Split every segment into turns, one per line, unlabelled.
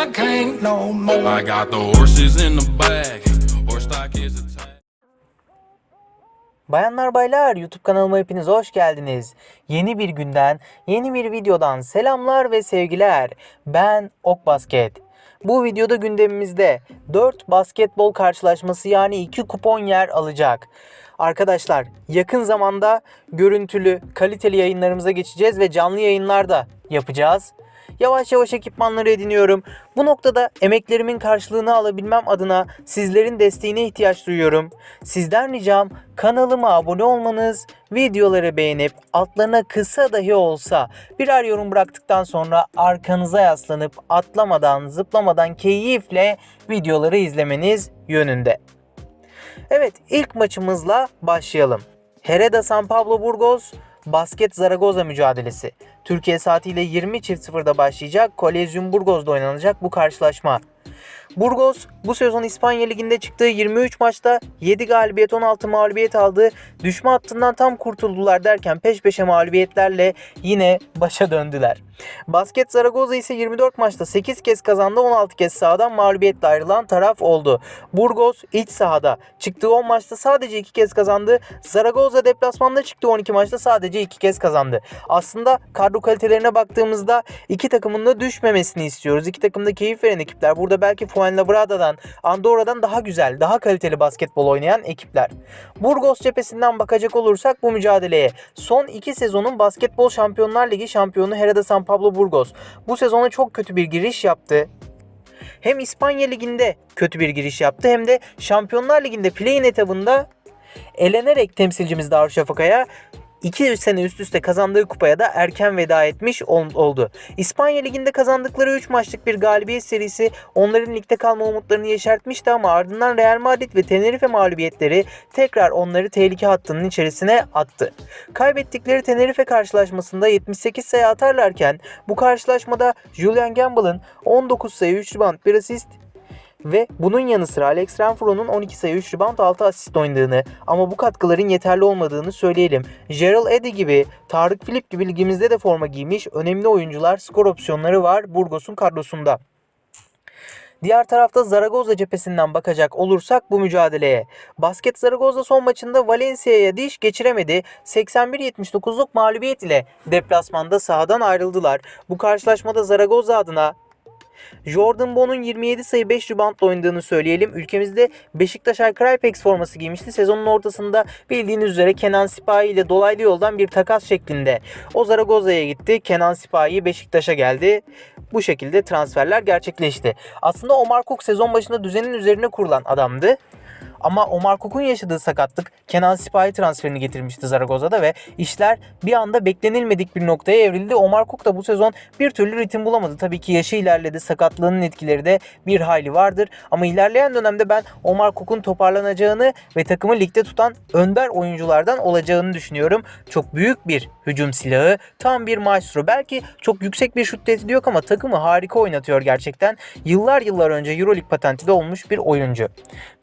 I can't no more. I got the horses in the back. Horse stock is attached.
Bayanlar baylar YouTube kanalıma hepiniz hoş geldiniz. Yeni bir günden, yeni bir videodan selamlar ve sevgiler. Ben Ok Basket. Bu videoda gündemimizde 4 basketbol karşılaşması yani 2 kupon yer alacak. Arkadaşlar yakın zamanda görüntülü, kaliteli yayınlarımıza geçeceğiz ve canlı yayınlar da yapacağız. Yavaş yavaş ekipmanları ediniyorum. Bu noktada emeklerimin karşılığını alabilmem adına sizlerin desteğine ihtiyaç duyuyorum. Sizden ricam kanalıma abone olmanız, videoları beğenip altlarına kısa dahi olsa birer yorum bıraktıktan sonra arkanıza yaslanıp atlamadan, zıplamadan keyifle videoları izlemeniz yönünde. Evet ilk maçımızla başlayalım. Hereda San Pablo Burgos Basket Zaragoza mücadelesi. Türkiye saatiyle 20.00'da başlayacak Kolezyum Burgos'da oynanacak bu karşılaşma. Burgos bu sezon İspanya Ligi'nde çıktığı 23 maçta 7 galibiyet 16 mağlubiyet aldı. Düşme hattından tam kurtuldular derken peş peşe mağlubiyetlerle yine başa döndüler. Basket Zaragoza ise 24 maçta 8 kez kazandı 16 kez sahadan mağlubiyetle ayrılan taraf oldu. Burgos iç sahada çıktığı 10 maçta sadece 2 kez kazandı. Zaragoza deplasmanda çıktığı 12 maçta sadece 2 kez kazandı. Aslında kadro kalitelerine baktığımızda iki takımın da düşmemesini istiyoruz. İki takım da keyif veren ekipler. Burada belki Fuenlabrada'dan, Andorra'dan daha güzel, daha kaliteli basketbol oynayan ekipler. Burgos cephesinden bakacak olursak bu mücadeleye son iki sezonun Basketbol Şampiyonlar Ligi şampiyonu Hereda San Pablo Burgos bu sezona çok kötü bir giriş yaptı. Hem İspanya Ligi'nde kötü bir giriş yaptı hem de Şampiyonlar Ligi'nde play-in etabında elenerek temsilcimiz Darüşşafaka'ya 2 sene üst üste kazandığı kupaya da erken veda etmiş ol- oldu. İspanya Ligi'nde kazandıkları 3 maçlık bir galibiyet serisi onların ligde kalma umutlarını yeşertmişti ama ardından Real Madrid ve Tenerife mağlubiyetleri tekrar onları tehlike hattının içerisine attı. Kaybettikleri Tenerife karşılaşmasında 78 sayı atarlarken bu karşılaşmada Julian Gamble'ın 19 sayı 3 rebound bir asist ve bunun yanı sıra Alex Renfro'nun 12 sayı 3 rebound 6 asist oynadığını ama bu katkıların yeterli olmadığını söyleyelim. Gerald Eddy gibi, Tarık Filip gibi ligimizde de forma giymiş önemli oyuncular skor opsiyonları var Burgos'un kadrosunda. Diğer tarafta Zaragoza cephesinden bakacak olursak bu mücadeleye. Basket Zaragoza son maçında Valencia'ya diş geçiremedi. 81-79'luk mağlubiyet ile deplasmanda sahadan ayrıldılar. Bu karşılaşmada Zaragoza adına Jordan Bond'un 27 sayı 5 reboundla oynadığını söyleyelim. Ülkemizde Beşiktaş Crypex forması giymişti. Sezonun ortasında bildiğiniz üzere Kenan Sipahi ile dolaylı yoldan bir takas şeklinde o Zaragoza'ya gitti. Kenan Sipahi Beşiktaş'a geldi. Bu şekilde transferler gerçekleşti. Aslında Omar Cook sezon başında düzenin üzerine kurulan adamdı. Ama Omar Cook'un yaşadığı sakatlık Kenan Sipahi transferini getirmişti Zaragoza'da ve işler bir anda beklenilmedik bir noktaya evrildi. Omar Cook da bu sezon bir türlü ritim bulamadı. Tabii ki yaşı ilerledi. Sakatlığının etkileri de bir hayli vardır. Ama ilerleyen dönemde ben Omar Cook'un toparlanacağını ve takımı ligde tutan önder oyunculardan olacağını düşünüyorum. Çok büyük bir hücum silahı. Tam bir maestro. Belki çok yüksek bir şut tehdidi yok ama takımı harika oynatıyor gerçekten. Yıllar yıllar önce Euroleague patentli olmuş bir oyuncu.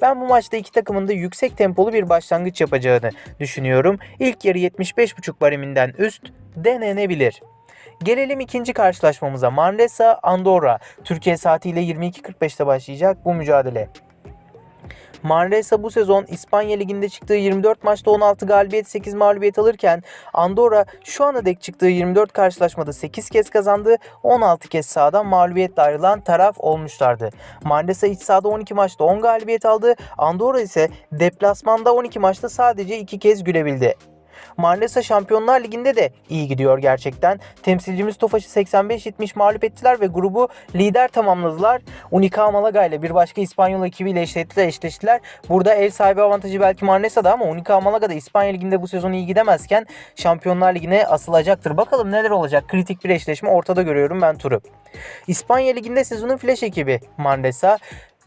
Ben bu maçta iki takımın da yüksek tempolu bir başlangıç yapacağını düşünüyorum. İlk yarı 75.5 bareminden üst denenebilir. Gelelim ikinci karşılaşmamıza. Manresa Andorra. Türkiye saatiyle 22.45'te başlayacak bu mücadele. Manresa bu sezon İspanya Ligi'nde çıktığı 24 maçta 16 galibiyet 8 mağlubiyet alırken Andorra şu ana dek çıktığı 24 karşılaşmada 8 kez kazandı 16 kez sahadan mağlubiyetle ayrılan taraf olmuşlardı. Manresa iç sahada 12 maçta 10 galibiyet aldı. Andorra ise deplasmanda 12 maçta sadece 2 kez gülebildi. Manresa Şampiyonlar Ligi'nde de iyi gidiyor gerçekten. Temsilcimiz Tofaş'ı 85-70 mağlup ettiler ve grubu lider tamamladılar. Unica Malaga ile bir başka İspanyol ekibiyle eşleştiler, eşleştiler. Burada ev sahibi avantajı belki Manresa'da ama Unica Malaga da İspanya Ligi'nde bu sezon iyi gidemezken Şampiyonlar Ligi'ne asılacaktır. Bakalım neler olacak. Kritik bir eşleşme ortada görüyorum ben turu. İspanya Ligi'nde sezonun flash ekibi Manresa.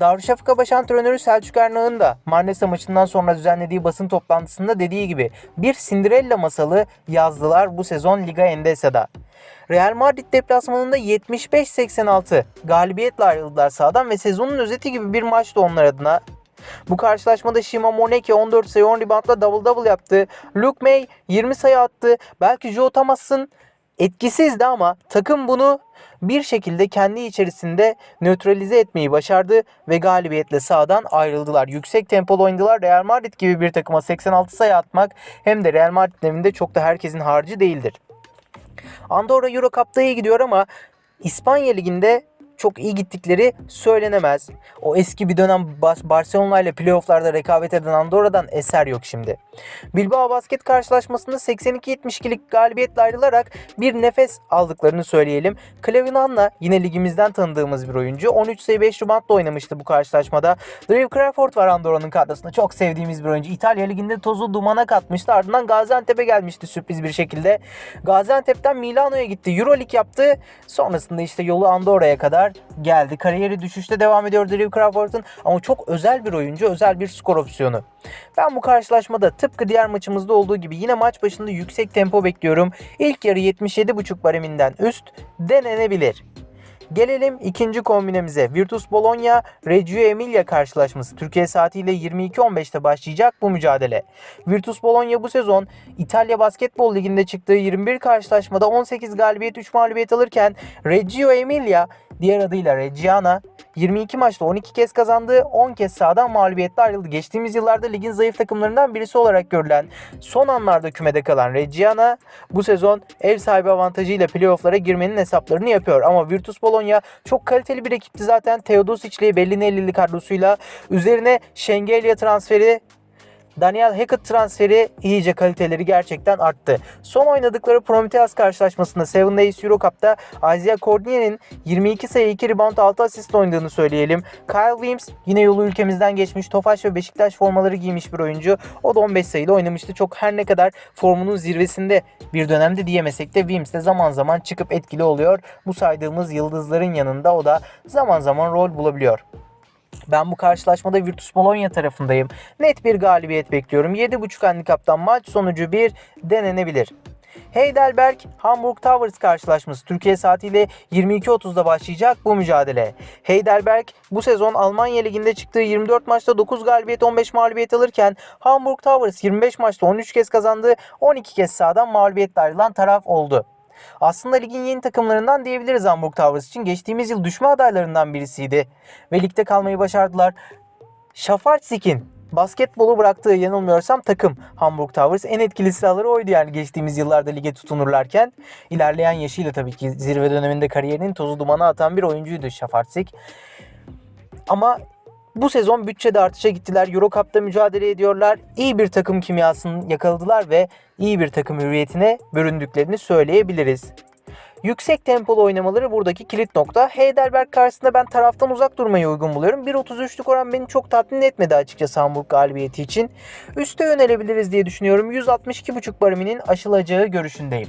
Darüşşafaka baş antrenörü Selçuk Ernağ'ın da Manresa maçından sonra düzenlediği basın toplantısında dediği gibi bir Cinderella masalı yazdılar bu sezon Liga Endesa'da. Real Madrid deplasmanında 75-86 galibiyetle ayrıldılar sahadan ve sezonun özeti gibi bir maçtı onlar adına. Bu karşılaşmada Shima Moneke 14 sayı 10 reboundla double double yaptı. Luke May 20 sayı attı. Belki Joe Thomas'ın etkisizdi ama takım bunu bir şekilde kendi içerisinde nötralize etmeyi başardı ve galibiyetle sahadan ayrıldılar. Yüksek tempolu oynadılar. Real Madrid gibi bir takıma 86 sayı atmak hem de Real Madrid'in evinde çok da herkesin harcı değildir. Andorra Euro Cup'ta iyi gidiyor ama İspanya Ligi'nde çok iyi gittikleri söylenemez. O eski bir dönem Barcelona ile playofflarda rekabet eden Andorra'dan eser yok şimdi. Bilbao basket karşılaşmasında 82-72'lik galibiyetle ayrılarak bir nefes aldıklarını söyleyelim. Clevin Hanna yine ligimizden tanıdığımız bir oyuncu. 13 sayı 5 reboundla oynamıştı bu karşılaşmada. Drew Crawford var Andorra'nın kadrosunda. Çok sevdiğimiz bir oyuncu. İtalya Ligi'nde tozu dumana katmıştı. Ardından Gaziantep'e gelmişti sürpriz bir şekilde. Gaziantep'ten Milano'ya gitti. Euroleague yaptı. Sonrasında işte yolu Andorra'ya kadar geldi. Kariyeri düşüşte devam ediyor Drew Crawford'un ama çok özel bir oyuncu, özel bir skor opsiyonu. Ben bu karşılaşmada tıpkı diğer maçımızda olduğu gibi yine maç başında yüksek tempo bekliyorum. İlk yarı 77.5 bareminden üst denenebilir. Gelelim ikinci kombinemize. Virtus Bologna Reggio Emilia karşılaşması. Türkiye saatiyle 22.15'te başlayacak bu mücadele. Virtus Bologna bu sezon İtalya Basketbol Ligi'nde çıktığı 21 karşılaşmada 18 galibiyet 3 mağlubiyet alırken Reggio Emilia diğer adıyla Reggiana 22 maçta 12 kez kazandı, 10 kez sahadan mağlubiyetle ayrıldı. Geçtiğimiz yıllarda ligin zayıf takımlarından birisi olarak görülen, son anlarda kümede kalan Reggiana bu sezon ev sahibi avantajıyla playofflara girmenin hesaplarını yapıyor. Ama Virtus Bologna çok kaliteli bir ekipti zaten. Teodosic'li, Bellinelli'li kadrosuyla üzerine Şengelya transferi Daniel Hackett transferi iyice kaliteleri gerçekten arttı. Son oynadıkları Prometheus karşılaşmasında Seven Days Euro Cup'ta Isaiah Cordier'in 22 sayı 2 rebound 6 asist oynadığını söyleyelim. Kyle Williams yine yolu ülkemizden geçmiş. Tofaş ve Beşiktaş formaları giymiş bir oyuncu. O da 15 sayıyla oynamıştı. Çok her ne kadar formunun zirvesinde bir dönemde diyemesek de Williams de zaman zaman çıkıp etkili oluyor. Bu saydığımız yıldızların yanında o da zaman zaman rol bulabiliyor. Ben bu karşılaşmada Virtus Bologna tarafındayım. Net bir galibiyet bekliyorum. 7.5 handikaptan maç sonucu 1 denenebilir. Heidelberg Hamburg Towers karşılaşması Türkiye saatiyle 22.30'da başlayacak bu mücadele. Heidelberg bu sezon Almanya Ligi'nde çıktığı 24 maçta 9 galibiyet 15 mağlubiyet alırken Hamburg Towers 25 maçta 13 kez kazandı 12 kez sahadan mağlubiyetle ayrılan taraf oldu. Aslında ligin yeni takımlarından diyebiliriz Hamburg Towers için. Geçtiğimiz yıl düşme adaylarından birisiydi. Ve ligde kalmayı başardılar. Şafartsik'in basketbolu bıraktığı yanılmıyorsam takım Hamburg Towers. En etkili silahları oydu yani geçtiğimiz yıllarda lige tutunurlarken. ilerleyen yaşıyla tabii ki zirve döneminde kariyerinin tozu dumanı atan bir oyuncuydu Şafartsik. Ama bu sezon bütçede artışa gittiler. Euro Cup'ta mücadele ediyorlar. İyi bir takım kimyasını yakaladılar ve iyi bir takım hürriyetine büründüklerini söyleyebiliriz. Yüksek tempolu oynamaları buradaki kilit nokta. Heidelberg karşısında ben taraftan uzak durmayı uygun buluyorum. 1.33'lük oran beni çok tatmin etmedi açıkçası Hamburg galibiyeti için. Üste yönelebiliriz diye düşünüyorum. 162.5 bariminin aşılacağı görüşündeyim.